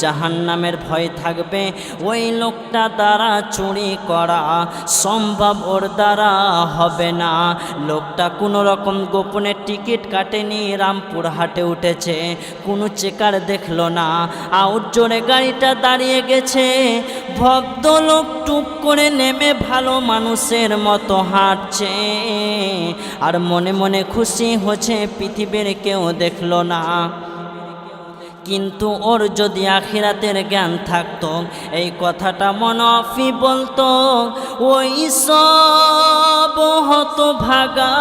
জাহান্নামের ভয় থাকবে। ওই লোকটা দ্বারা চুরি করা সম্ভব ওর দ্বারা হবে না। লোকটা কোনো রকম গোপনে টিকিট কাটেনি, রামপুর হাটে উঠেছে। কোনো চেকার দেখল না। আউট জোরে গাড়িটা দাঁড়িয়ে গেছে। ভদ্রলোক টুপ করে নেমে ভালো মানুষের মতো হাঁটছে। আর মনে মনে খুশি হচ্ছে, পৃথিবীর কেউ দেখল না। কিন্তু ওর যদি আখিরাতের জ্ঞান থাকতো, এই কথাটা মনফি বলতো, ওই সব হতো ভাগা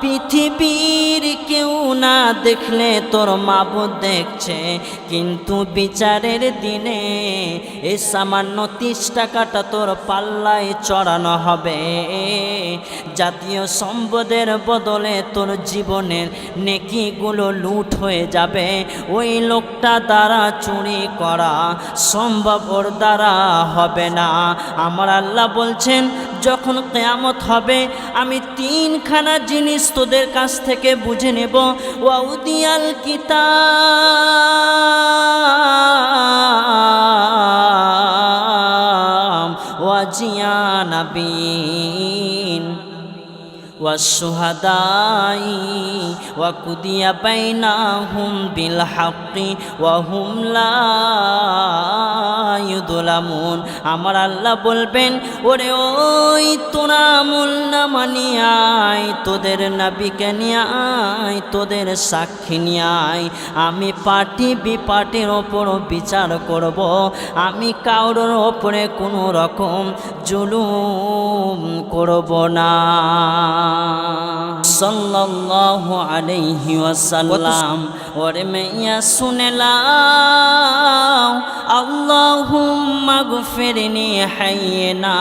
পৃথিবীর কেউ না দেখলে তোর মাবুদ দেখছে। কিন্তু বিচারের দিনে এই সামান্য তিরিশ টাকাটা তোর পাল্লায় চড়ানো হবে। জাতীয় সম্পদের বদলে তোর জীবনের নেকিগুলো লুট হয়ে যাবে। ওই লোকটা দ্বারা চুরি করা সম্ভব ওর দ্বারা হবে না। আমার আল্লাহ বলছেন, যখন কেয়ামত হবে, আমি তিনখানা জিনিস তোদের কাছ থেকে বুঝে নেব। ওয়াউদিয়াল কিতাব, ওয়াজিয়া والشهداء وقضي بينهم بالحق وهم لا يظلمون আমার আল্লাহ বলবেন ওরে ওই তোরা আমল নামা নিয়ে আয় তোদের নাবিকে নিয়ে আয় তোদের সাক্ষী নিয়ে আয় আমি পার্টি বিপার্টির ওপর বিচার করব আমি কারোর ওপরে কোনো রকম জুলুম করব না সাল্লাল্লাহু আলাইহি ওয়াসাল্লাম। ওরে মাইয়া শুনে লাও। আল্লাহুম্মা গফিরনি হাইয়িনা।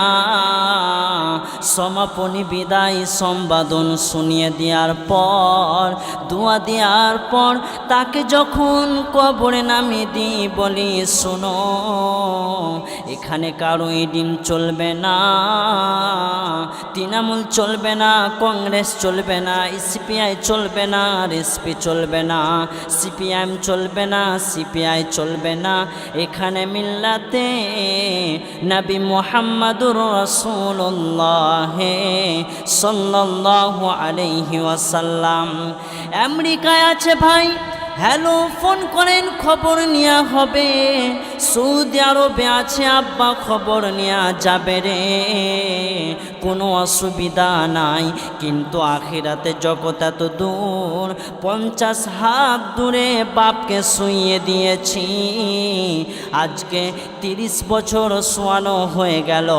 সমাপনী বিদায় সম্বাদন শুনিয়ে দেওয়ার পর, দোয়া দেওয়ার পর তাকে যখন কবরে নামিয়ে দিই বলি, শোনো, এখানে কারও ডিম চলবে না, তৃণমূল চলবে না, কংগ্রেস চলবে না, সিপিআই চলবে না রেসপি চলবে না সিপিএম চলবে না, সিপিআই চলবে না, এখানে মিল্লাতে নবী মোহাম্মদুর রসুল্লাহ সাল্লাল্লাহু আলাইহি ওয়াসাল্লাম। আমেরিকায় আছে ভাই, হ্যালো, ফোন করেন, খবর নেওয়া হবে। সৌদি আরবে আছে, আব্বা, খবর নেওয়া যাবে রে। কোনো অসুবিধা নাই, কিন্তু আখিরাতে জগৎ এত দূর। পঞ্চাশ হাত দূরে বাপকে শুইয়ে দিয়েছি। আজকে তিরিশ বছর শোয়ানো হয়ে গেল।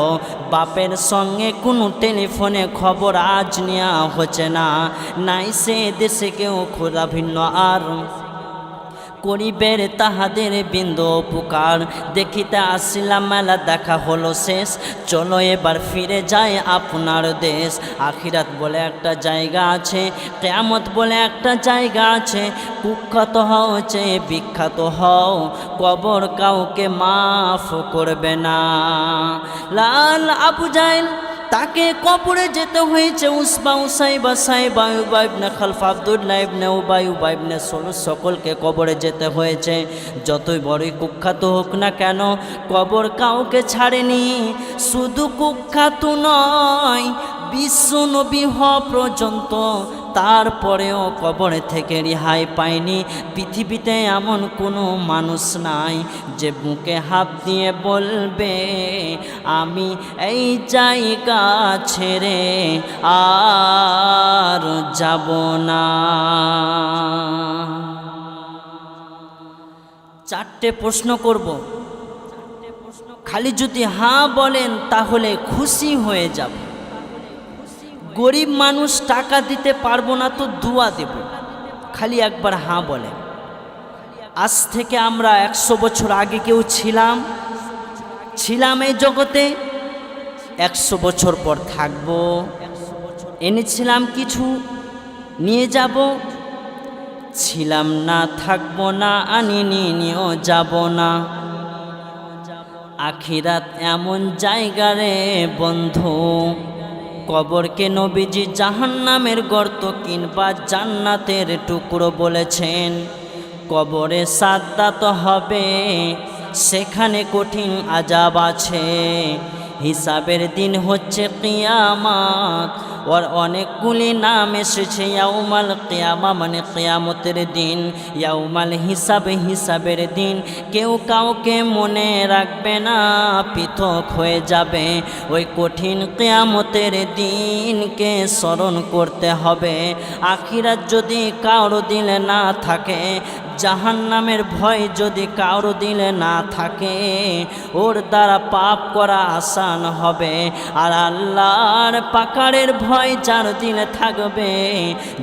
বাপের সঙ্গে কোনো টেলিফোনে খবর আজ নেওয়া হচ্ছে না। নাই সে দেশে কেউ খোদা ভিন্ন আর করিবের তাহাদের বিন্দু উপকার। দেখিতে আসিলাম, মেলা দেখা হলো শেষ। চলো এবার ফিরে যায় আপনার দেশ। আখিরাত বলে একটা জায়গা আছে, কেয়ামত বলে একটা জায়গা আছে। কুখ্যাত হও চেয়ে বিখ্যাত হও, কবর কাউকে মাফ করবে না। লাল আবু জাইল তাকে কবরে যেতে হয়েছে উসবা উসাইবা সাইবা উবা ইবনে খালফা, আব্দুল্লাহ ইবনে উবাই উবা ইবনে সলু সকলকে কবরে যেতে হয়েছে। যতই বড়ই কুখ্যাত হোক না কেন, কবর কাউকে ছাড়েনি। শুধু কুখ্যাত নয়, বিশ্ব নবী হওয়া পর্যন্ত তারপরেও কবরে থেকে রেহাই পায়নি। পৃথিবীতে এমন কোনো মানুষ নাই যে বুকে হাত দিয়ে বলবে, আমি এই জায়গা ছেড়ে আর যাব না। চারটে প্রশ্ন করব। খালি যদি হাঁ বলেন তাহলে খুশি হয়ে যাব। গরিব মানুষ টাকা দিতে পারব না তো দুয়া দেব। খালি একবার হাঁ বলে। আজ থেকে আমরা একশো বছর আগে কেউ ছিলাম ছিলাম এই জগতে, একশো বছর পর থাকব। এনেছিলাম কিছু, নিয়ে যাব। ছিলাম না, থাকব না, আনিনি, নিয়েও যাব না। আখিরাত এমন জায়গা রে বন্ধু। কবরকে নবীজি জাহান্নামের গর্ত কিংবা জান্নাতের টুকরো বলেছেন। কবরে সাদ্দাত হবে, সেখানে কঠিন আজাব আছে। হিসাবের দিন হচ্ছে কিয়ামাত ওর অনেকগুলি নাম এসেছে, ইয়াউমাল কিয়ামা মানে কিয়ামতের দিন। ইয়াউমাল হিসাব হিসাবের দিন। কেউ কাউকে মনে রাখবে না, পৃথক হয়ে যাবে। ওই কঠিন কিয়ামতের দিনকে স্মরণ করতে হবে। আখিরাত যদি কারও দিলে না থাকে জাহান নামের ভয় যদি কারও দিলে না থাকে, ওর দ্বারা পাপ করা আসান হবে। আর আল্লাহর পাকারের ভয় যার দিলে থাকবে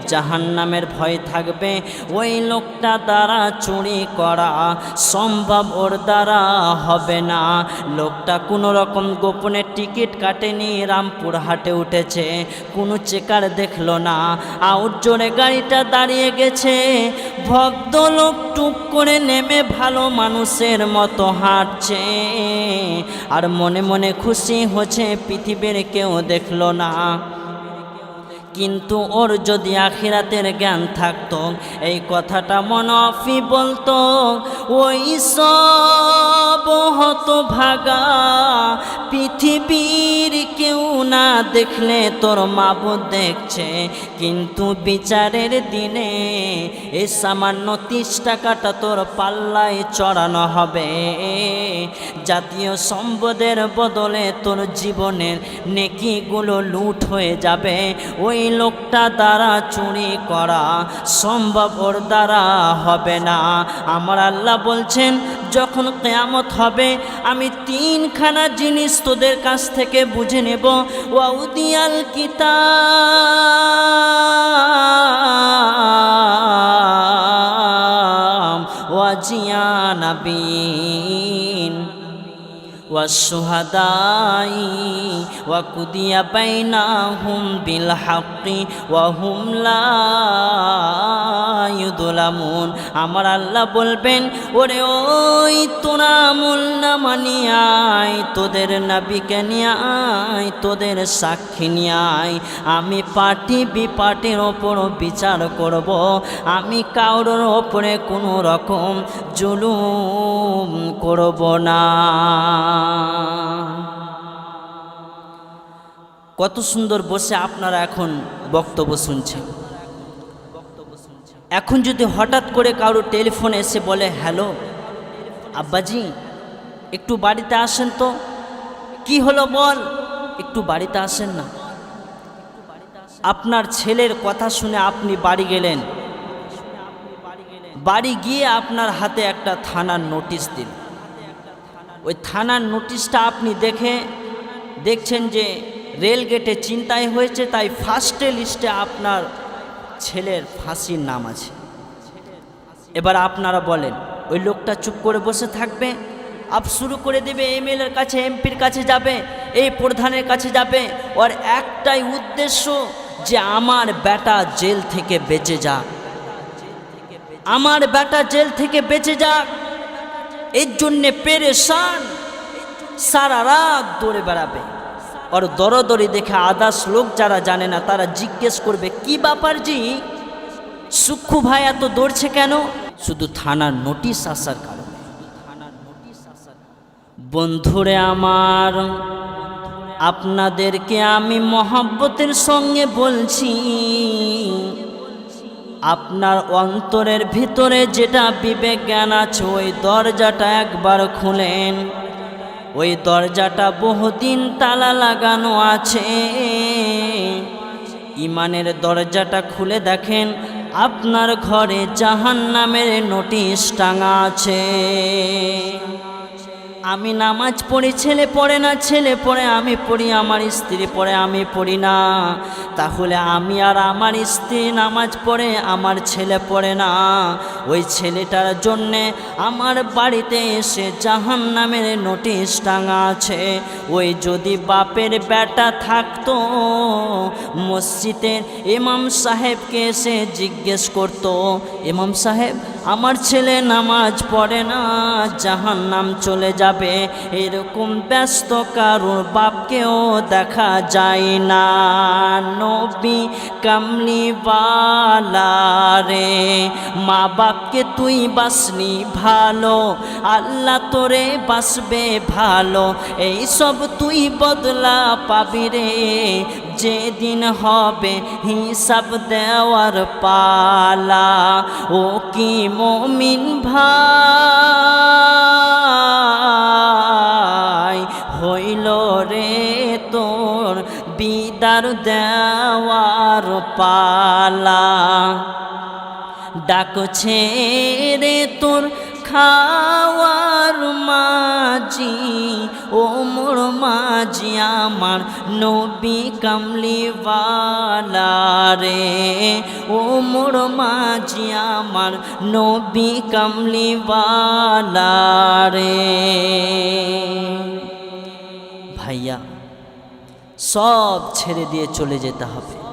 জাহান নামের ভয় থাকবে। ওই লোকটা দ্বারা চুরি করা সম্ভব ওর দ্বারা হবে না। লোকটা কোনো রকম গোপনে টিকিট কাটেনি, রামপুর হাটে উঠেছে, কোনো চেকার দেখল না। আউট জোরে গাড়িটা দাঁড়িয়ে গেছে। ভদ্রলোক টুক করে নেমে ভালো মানুষের মতো হাঁটছে। আর মনে মনে খুশি হচ্ছে, পৃথিবীর কেউ দেখল না। কিন্তু ওর যদি আখিরাতের জ্ঞান থাকত এই কথাটা মনফি বলতো ওই সব হতো ভাগা। পৃথিবীর কেউ না দেখলে তোর মাবুদ দেখছে। কিন্তু বিচারের দিনে এ সামান্য তিরিশ টাকাটা তোর পাল্লায় চড়ানো হবে। জাতীয় সম্পদের বদলে তোর জীবনের নেকিগুলো লুট হয়ে যাবে। ওই লোকটা দ্বারা চুরি করা সম্ভব ওর দ্বারা হবে না। আমার আল্লাহ বলছেন যখন কেয়ামত হবে আমি তিনখানা জিনিস তোদের কাছ থেকে বুঝে নেব ওয়াউদিয়াল কিতাব ওয়াজিয়ানাবিন والشهداء وقضي بينهم بالحق وهم لا দোলামুন। আমার আল্লাহ বলবেন, ওরে ওই তোরা মোল্লা মানিয়ায় তোদের নাবিকে নিয়ে আয়, তোদের সাক্ষী নিয়ে আমি পার্টি বিপাটির ওপর বিচার করব, আমি কারোর ওপরে কোনো রকম জুলুম করব না। কত সুন্দর বসে আপনারা এখন বক্তব্য শুনছেন। এখন যদি হঠাৎ করে কারও টেলিফোন এসে বলে, হ্যালো, আব্বাজি, একটু বাড়িতে আসেন তো। কি হলো বল? একটু বাড়িতে আসেন না। আপনার ছেলের কথা শুনে আপনি বাড়ি গেলেন। বাড়ি গিয়ে আপনার হাতে একটা থানার নোটিশ দিল ওই থানার নোটিশটা আপনি দেখে দেখছেন যে রেল গেটে চিন্তায় হয়েছে, তাই ফার্স্টে লিস্টে আপনার ছেলের ফাঁসির নাম আছে। এবার আপনারা বলেন, ওই লোকটা চুপ করে বসে থাকবে? আপ শুরু করে দেবে, এমএলএর কাছে, এমপির কাছে যাবে, এই প্রধানের কাছে যাবে। ওর একটাই উদ্দেশ্য যে আমার বেটা জেল থেকে বেঁচে যাক। আমার বেটা জেল থেকে বেঁচে যাক। এর জন্যে পেরেশান সারা রাত দৌড়ে বেড়াবে। ওর দরদরি দেখে আদার্স লোক যারা জানে না তারা জিজ্ঞেস করবে কি ব্যাপার জি সুক্ষু ভাই এত দৌড়ছে কেন শুধু থানার নোটিশ আসার কারণে বন্ধুরে আমার আপনাদেরকে আমি মহাব্বতের সঙ্গে বলছি আপনার অন্তরের ভিতরে যেটা বিবেক জ্ঞান আছে ওই দরজাটা একবার খুলেন ওই দরজাটা বহুদিন তালা লাগানো আছে। ইমানের দরজাটা খুলে দেখেন, আপনার ঘরে জাহান নামের নোটিশ টাঙা আছে। আমি নামাজ পড়ি, ছেলে পড়ে না, ছেলে পড়ে, আমি পড়ি, আমার স্ত্রী পড়ে, আমি পড়ি না। তাহলে আমি আর আমার স্ত্রী নামাজ পড়ে, আমার ছেলে পড়ে না। ওই ছেলেটার জন্যে আমার বাড়িতে এসে জাহান নামের নোটিশ টাঙা আছে। ওই যদি বাপের বেটা থাকতো, মসজিদের ইমাম সাহেবকে এসে জিজ্ঞেস করতো, ইমাম সাহেব আমার ছেলে নামাজ পড়ে না জাহান নাম চলে যাবে। এরকম ব্যস্ত কারোর বাপকেও দেখা যায় না। নবী কামলিওয়ালা রে, মা বাপকে তুই বাসনি ভালো, আল্লাহ তোরে বাসবে ভালো এই সব তুই বদলা পাবি রে। যেদিন হবে হিসাব দেওয়ার পালা, ও কি মমিন ভাই? হইল রে তোর বিদার দেওয়ার পালা। ডাকছে রে তোর খাওয়ার মাঝি, ও মোর মাঝি, আমার নবী কামলিওয়ালা রে। ও মোর মাঝি, আমার নবী কামলিওয়ালা রে। ভাইয়া, সব ছেড়ে দিয়ে চলে যেতে হবে।